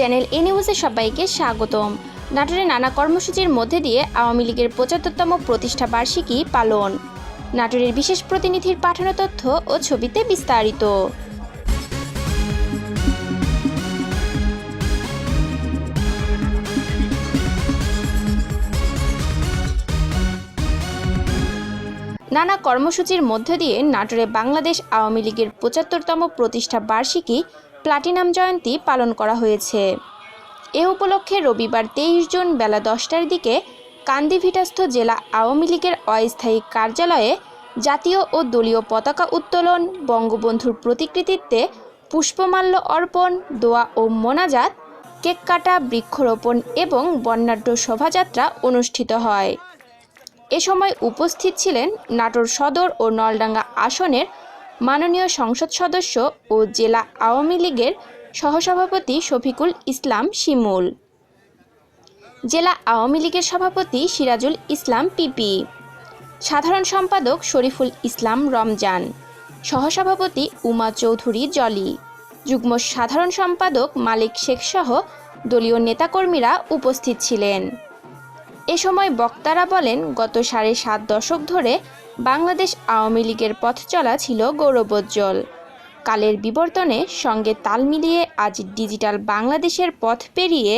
Channel এ নিউজে সবাইকে স্বাগতম। নাটোরে নানা কর্মসূচির মধ্যে দিয়ে আওয়ামী লীগের পঁচাত্তরতম প্রতিষ্ঠা বার্ষিকী পালন। নাটোরের বিশেষ প্রতিনিধির পাঠানো তথ্য ও ছবিতে বিস্তারিত। নানা কর্মসূচির মধ্য দিয়ে নাটোরে বাংলাদেশ আওয়ামী লীগের পঁচাত্তরতম প্রতিষ্ঠা বার্ষিকী প্লাটিনাম জয়ন্তী পালন করা হয়েছে। এ উপলক্ষে রবিবার তেইশ জুন বেলা দশটার দিকে কান্দিভিটাস্থ জেলা আওয়ামী লীগের অস্থায়ী কার্যালয়ে জাতীয় ও দলীয় পতাকা উত্তোলন, বঙ্গবন্ধুর প্রতিকৃতিত্বে পুষ্পমাল্য অর্পণ, দোয়া ও মোনাজাত, কেক কাটা, বৃক্ষরোপণ এবং বর্ণাঢ্য শোভাযাত্রা অনুষ্ঠিত হয়। এ সময় উপস্থিত ছিলেন নাটোর সদর ও নলডাঙ্গা আসনের মাননীয় সংসদ সদস্য ও জেলা আওয়ামী লীগের সহসভাপতি শফিকুল ইসলাম শিমুল। জেলা আওয়ামী লীগের সভাপতি সিরাজুল ইসলাম পিপি। সাধারণ সম্পাদক শরীফুল ইসলাম রমজান। সহসভাপতি উমা চৌধুরী জলি। যুগ্ম সাধারণ সম্পাদক মালিক শেখসহ দলীয় নেতাকর্মীরা উপস্থিত ছিলেন। এ সময় বক্তারা বলেন, গত সাড়ে সাত দশক ধরে বাংলাদেশ আওয়ামী লীগের পথ চলা ছিল গৌরবোজ্জ্বল। কালের বিবর্তনে সঙ্গে তাল মিলিয়ে আজ ডিজিটাল বাংলাদেশের পথ পেরিয়ে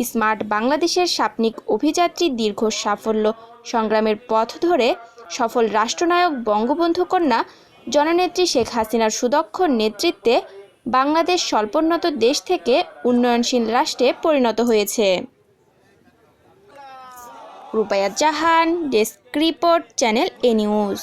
স্মার্ট বাংলাদেশের সাপনিক অভিযাত্রী দীর্ঘ সাফল্য সংগ্রামের পথ ধরে সফল রাষ্ট্রনায়ক বঙ্গবন্ধু কন্যা জননেত্রী শেখ হাসিনার সুদক্ষ নেতৃত্বে বাংলাদেশ স্বল্পোন্নত দেশ থেকে উন্নয়নশীল রাষ্ট্রে পরিণত হয়েছে। Rupaya Jahan desk report channel A news.